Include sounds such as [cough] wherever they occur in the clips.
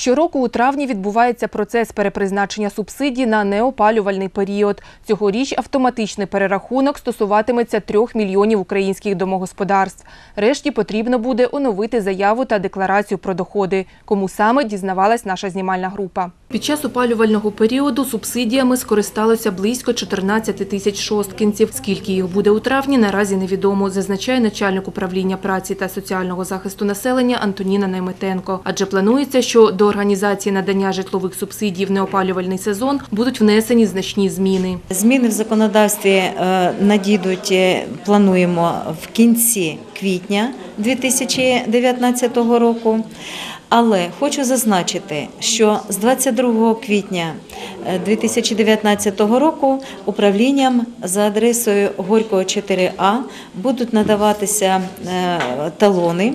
Щороку у травні відбувається процес перепризначення субсидій на неопалювальний період. Цьогоріч автоматичний перерахунок стосуватиметься трьох мільйонів українських домогосподарств. Решті потрібно буде оновити заяву та декларацію про доходи. Кому саме дізнавалась наша знімальна група. Під час опалювального періоду субсидіями скористалося близько 14 тисяч шосткинців. Скільки їх буде у травні, наразі невідомо, зазначає начальник управління праці та соціального захисту населення Антоніна Найметенко. Адже планується, що до організації надання житлових субсидій в неопалювальний сезон будуть внесені значні зміни. Зміни в законодавстві е, надійдуть, е, плануємо в кінці квітня 2019 року. Але хочу зазначити, що з 22 квітня е, 2019 року управлінням за адресою Горького 4А будуть надаватися е, талони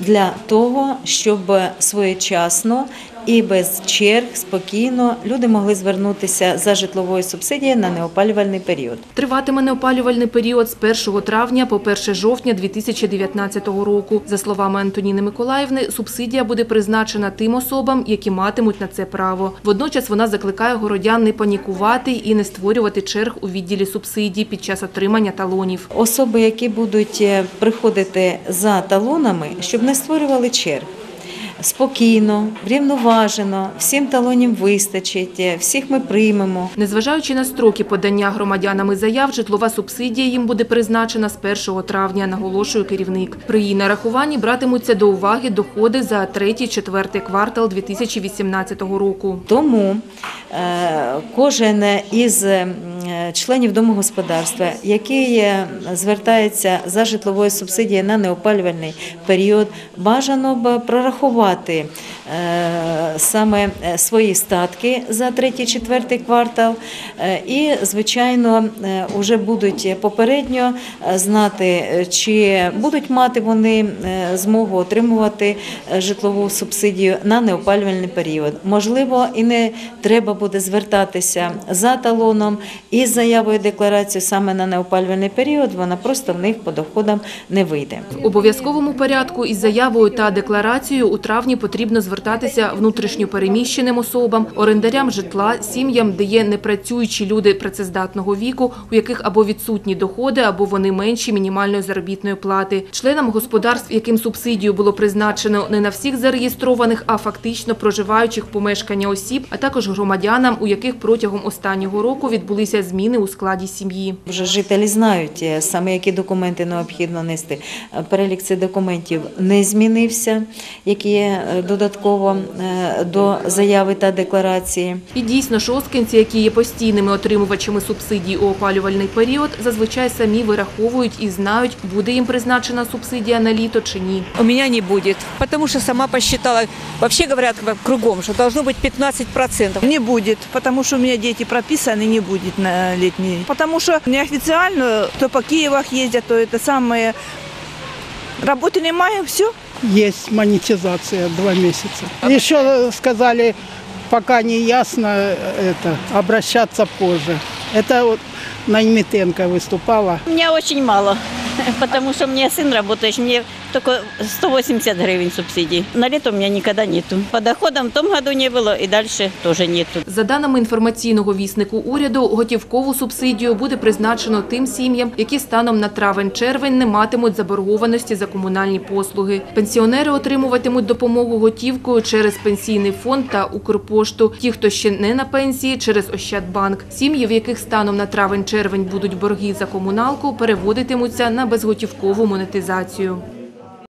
для того, щоб своєчасно і без черг спокійно люди могли звернутися за житловою субсидією на неопалювальний період. Триватиме неопалювальний період з 1 травня по 1 жовтня 2019 року. За словами Антоніни Миколаївни, субсидія буде призначена тим особам, які матимуть на це право. Водночас вона закликає городян не панікувати і не створювати черг у відділі субсидій під час отримання талонів. Особи, які будуть е, приходити за талонами, щоб не створювали черг. Спокійно, врівноважено, всім талонів вистачить, е, всіх ми приймемо. Незважаючи на строки подання громадянами заяв, житлова субсидія їм буде призначена з 1 травня, наголошує керівник. При її нарахуванні братимуться до уваги доходи за третій-четвертий квартал 2018 року. Тому е, кожен із членів домогосподарства, який звертається за житловою субсидією на неопалювальний період, бажано б прорахувати е, саме е, свої статки за третій-четвертий квартал е, і, звичайно, вже будуть попередньо знати, чи будуть мати вони змогу отримувати житлову субсидію на неопалювальний період. Можливо, і не треба буде звертатися за талоном і з заявою декларацією саме на неопалювальний період, вона просто в них по доходам не вийде. В обов'язковому порядку із заявою та декларацією у травні потрібно звертатися внутрішньо переміщеним особам, орендарям житла, сім'ям, де є непрацюючі люди працездатного віку, у яких або відсутні доходи, або вони менші мінімальної заробітної плати, членам господарств, яким субсидію було призначено не на всіх зареєстрованих, а фактично проживаючих помешкання осіб, а також громадянам, у яких протягом останнього року відбулися зміни у складі сім'ї. Вже жителі знають е, саме які документи необхідно нести. Е, Перелік цих документів не змінився, які є е, додатково до заяви та декларації. І дійсно, шосткинці, які є постійними отримувачами субсидій у опалювальний період, зазвичай самі вираховують і знають, буде їм призначена субсидія на літо чи ні. У меня не будет, потому что сама посчитала. Вообще говорят кругом, что должно быть 15%. Не будет, потому что у меня дети прописаны, не будет на летний. Потому что неофициально, то по Киевах ездят, то это самое. Работы немає, все. Есть монетизация два месяца. Еще сказали, пока не ясно это, обращаться позже. Это вот Наймитенко выступала. У меня очень мало, [laughs] потому что у меня сын работает, мне только 180 гривен субсидий. На лето у меня никогда нету. По доходам в том году не было и дальше тоже нету. За даними інформаційного віснику уряду, готівкову субсидію буде призначено тим сім'ям, які станом на травень-червень не матимуть заборгованості за комунальні послуги. Пенсіонери отримуватимуть допомогу готівкою через пенсійний фонд та Укрпошту. Ті, хто ще не на пенсії, через Ощадбанк. Сім'ї, в яких станом на травень-червень будуть борги за комуналку, переводитимуться на безготівкову монетизацію.